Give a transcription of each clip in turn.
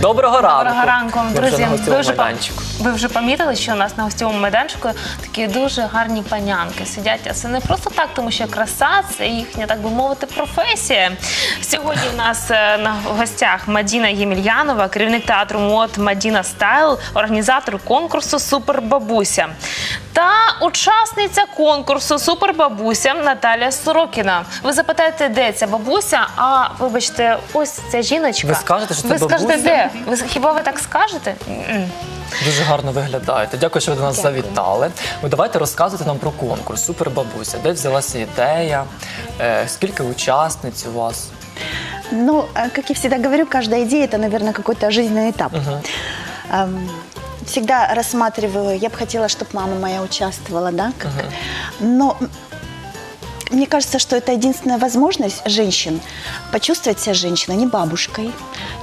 Доброго ранку. Доброго ранку, Ми вже друзі. на вже, майданчику. ви вже помітили, що у нас на гостєвому майданчику такі дуже гарні панянки сидять. А це не просто так, тому що краса це їхня, так би мовити, професія. Сьогодні у нас е, на гостях Мадіна Ємельянова, керівник театру мод Мадіна Стайл, організатор конкурсу Супербабуся та учасниця конкурсу Супербабуся Наталя Сорокіна. Ви запитаєте, де ця бабуся? А вибачте, ось ця жіночка. Ви скажете, що це ви скажете, бабуся? де? Ви хіба ви так скажете? М-м. Дуже гарно виглядаєте. Дякую, що ви до нас завітали. Ну, давайте розказуйте нам про конкурс Супербабуся. Де взялася ідея? Е, скільки учасниць у вас? Ну, а, как я всегда говорю, каждая идея это, наверное, какой-то жизненный этап. Ам, Всегда рассматриваю, я бы хотела, чтобы мама моя участвовала, да, как. Но м, мне кажется, что это единственная возможность женщин почувствовать себя женщиной, не бабушкой,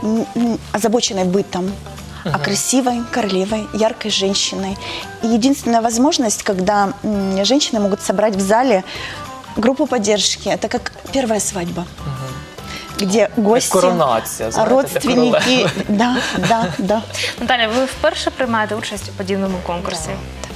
н- н- озабоченной бытом, а красивой, королевой, яркой женщиной. И единственная возможность, когда женщины могут собрать в зале группу поддержки, это как первая свадьба. Где гости, коронація, знаєте, для родственники, королеви. да, да, да. Наталя, ви вперше приймаєте участь у подібному конкурсі?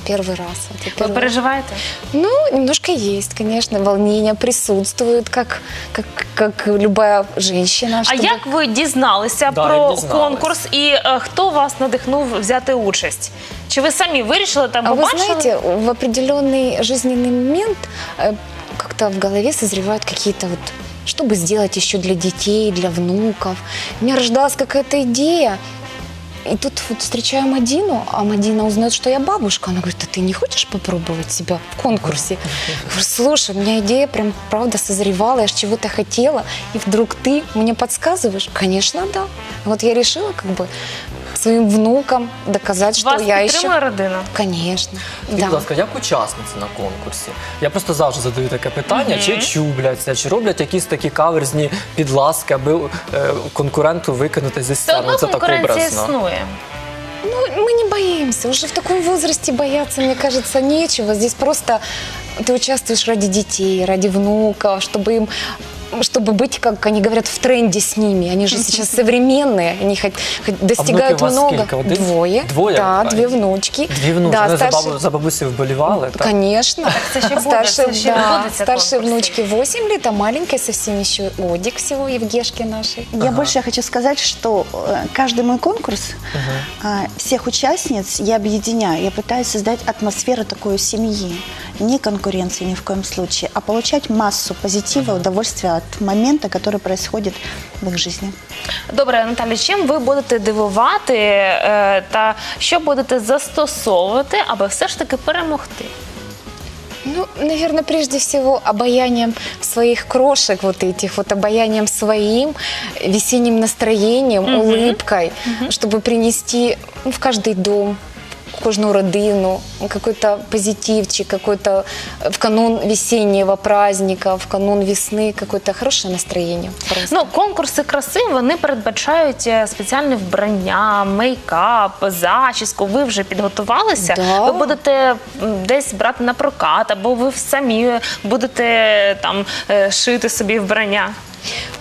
Это первый раз. Это Ви первый раз. переживаєте? Ну, немножко есть, конечно, волнение присутствует, как, как, как любая женщина. А чтобы- як ви дізналися Да, про як дізналися. конкурс і е, хто вас надихнув взяти участь? Чи ви самі вирішили там А вы побачили? знаете, в определенный жизненный момент э, как-то в голове созревают какие-то вот чтобы сделать еще для детей, для внуков. У меня рождалась какая-то идея, и тут вот встречаю Мадину, а Мадина узнает, что я бабушка. Она говорит, а ты не хочешь попробовать себя в конкурсе? Я говорю, слушай, у меня идея прям правда созревала, я ж чего-то хотела, и вдруг ты мне подсказываешь? Конечно, да. Вот я решила как бы своим внукам доказать, что Вас я підтримує еще... родина? Конечно. Скажіть, будь ласка, як учасниця на конкурсі? Я просто завжди задаю таке питання: чи чубляться, чи роблять якісь такі каверзні підласки, аби е, конкуренту викинути зі Все сцени. одно Ну, Це так конкуренція образно. існує. Ну, мы не боимся. Уже в таком возрасте бояться, мне кажется, нечего. Здесь просто ты участвуешь ради детей, ради внуков, чтобы им чтобы быть, как они говорят, в тренде с ними. Они же сейчас современные, они хоть, хоть достигают у вас много. сколько? Один? Двое. Двое? Да, А, две внучки. Дві внуки. Да, Вони за, старший- бабу, за бабусею вболівали. Так? Конечно. це ще буде, Старшей, це ще да, відбудеться старшей конкурс. внучке 8 лет, а маленькой совсем еще годик всего, Евгешки нашей. Я больше хочу сказать, что э, каждый мой конкурс, а, всех участниц я объединяю. Я пытаюсь создать атмосферу такой семьи. Не конкуренции ни в коем случае, а получать массу позитива, удовольствия от момента, который происходит в их жизни. Добре, Наталя, чим ви будете дивувати е, та що будете застосовувати, аби все ж таки перемогти? Ну, наверное, прежде всего обаянием своих крошек, вот этих вот обаянием своим, весенним настроением, улыбкой, чтобы принести ну, в каждый дом, в кожную родину какой-то позитивчик, какой-то э, в канун весеннего праздника, в канун весны какое-то хорошее настроение. Просто. Ну, конкурси краси вони передбачають е, спеціальне вбрання, мейкап, зачіску. Ви вже підготувалися. Да. Ви будете десь брати на прокат, або ви самі будете там е, шити собі вбрання.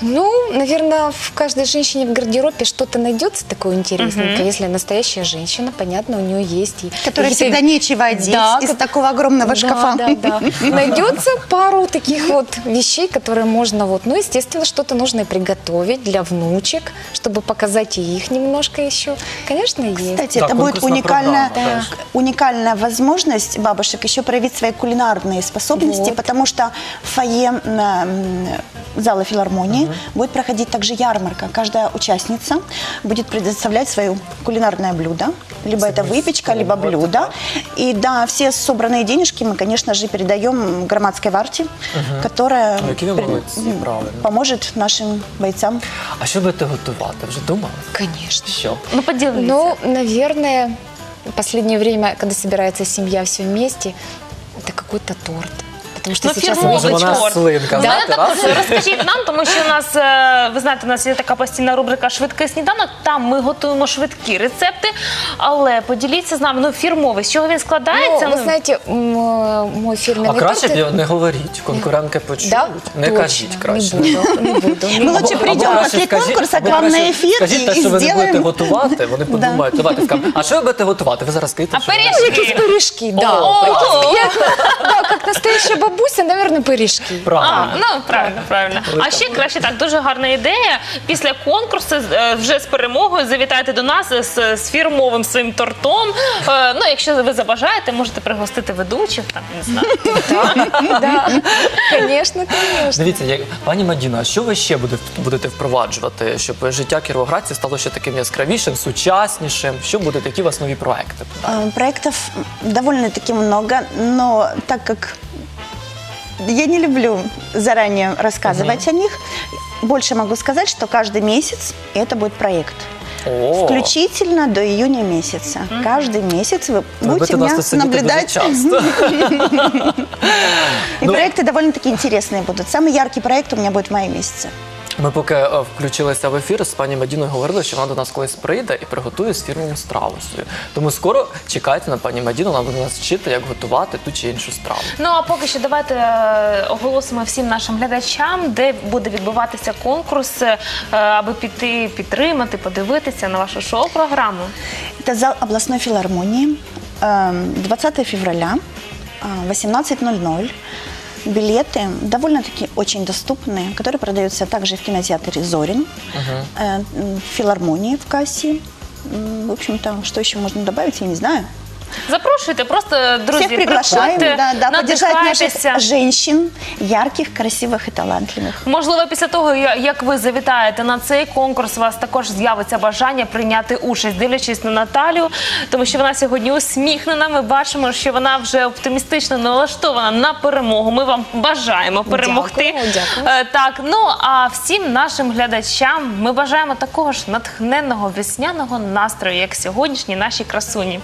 Ну, наверное, в каждой женщине в гардеробе что-то найдется такое интересненькое. Если настоящая женщина, понятно, у нее есть и Которой какие-то- всегда нечего одеть Да, из как- такого огромного Да, шкафа. Да, да. Найдется пару таких вот вещей, которые можно вот, ну, естественно, что-то нужно и приготовить для внучек, чтобы показать и их немножко еще. Конечно, есть. Кстати, Да, это будет уникальная, да. уникальная возможность бабушек еще проявить свои кулинарные способности, Вот. потому что фойе м, зала филармонии будет проходить также ярмарка. Каждая участница будет предоставлять свое кулинарное блюдо, либо это выпечка, либо Вот блюдо. так. И да, все собранные денежки мы, конечно же, передаем громадской варте, которая Ну, які ви при- молодці, правильно. поможет нашим бойцам. А що будете готувати? Вже думали? Конечно. Що? Ну, поділіться. Ну, наверное, в последнее время, когда собирается семья все вместе, это какой-то торт. потому что Ну, сейчас фирмовый Може, вона торт. слинка, Ну, знаєте, так, раз. розкажіть нам, тому що у нас, е, ви знаєте, у нас є така постійна рубрика Швидкий сніданок. Там ми готуємо швидкі рецепти. Але поділіться з нами, ну фірмовий, з чого він складається? Ну, вы знаете, м, э, мой фирменный А краще торт... б не говоріть, конкурентки почують. Да? Не Точно, кажіть краще. Не буду, не буду. не Мы буду. лучше Або- придем або после краще конкурса або к вам на краще эфир Скажіть те, и що ви не будете сделаем... готувати, вони подумають. Давайте скажемо, а що ви будете готувати? Ви зараз скажіть, А що ви- пиріжки? Пиріжки, да. О, Я, да, как настоящая бабуся, наверное, пиріжки. А, Правильно. ну правильно, правильно. А ще краще так, дуже гарна ідея. Після конкурсу е, вже з перемогою завітайте до нас з, з фірмовим своїм тортом. Е, Ну, якщо ви забажаєте, можете пригостити ведучих, там не знаю. Да, конечно, конечно. Дивіться, як пані Мадіна, а що ви ще буде- будете впроваджувати, щоб життя кіровоградців стало ще таким яскравішим, сучаснішим? Що будуть які у вас нові проекти? Э, Проектов довольно-таки много, но так как я не люблю заранее рассказывать о них, больше могу сказать, что каждый месяц это будет проект. О, Включительно до июня месяца. Каждый месяц вы ви будете будете нас меня тут сидіти дуже наблюдать. часто. И Ну- проекты довольно-таки интересные будут. Самый яркий проект у меня будет в мае месяце. Ми поки е, включилися в ефір з пані Мадіною говорили, що вона до нас колись прийде і приготує з фірмову страву свою. Тому скоро чекайте на пані Мадіну, вона буде нас вчити, як готувати ту чи іншу страву. Ну а поки що давайте е, оголосимо всім нашим глядачам, де буде відбуватися конкурс, е, аби піти підтримати, подивитися на вашу шоу-програму. Это зал областной филармонии. Эм, 20 февраля, э, 18.00. Билеты довольно-таки очень доступные, которые продаются также в кинотеатре «Зорин», м, в филармонии в кассе. В общем-то, что еще можно добавить, я не знаю. Запрошуйте, просто друзі, Всех приглашаем, приходьте, да, да, поддержать надихайтеся. наших женщин, ярких, красивых и талантливых. Можливо, після того, я- як ви завітаєте на цей конкурс, у вас також з'явиться бажання прийняти участь, дивлячись на Наталію, тому що вона сьогодні усміхнена. Ми бачимо, що вона вже оптимістично налаштована на перемогу. Ми вам бажаємо перемогти. Дякую, дякую. Е, Так, ну а всім нашим глядачам ми бажаємо такого ж натхненного весняного настрою, як сьогоднішні наші красуні.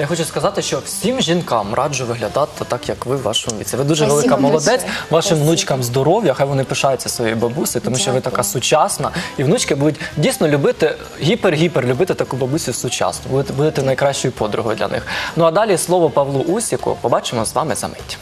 Я хочу сказати, що всім жінкам раджу виглядати так, як ви в вашому віці. Ви дуже Спасибо велика молодець. Вашим Спасибо. внучкам здоров'я, хай вони пишаються своєю бабусею, тому що ви така сучасна. І внучки будуть дійсно любити гіпер-гіпер любити таку бабусю сучасну. Будете, будете найкращою подругою для них. Ну а далі слово Павлу Усіку побачимо з вами за мить.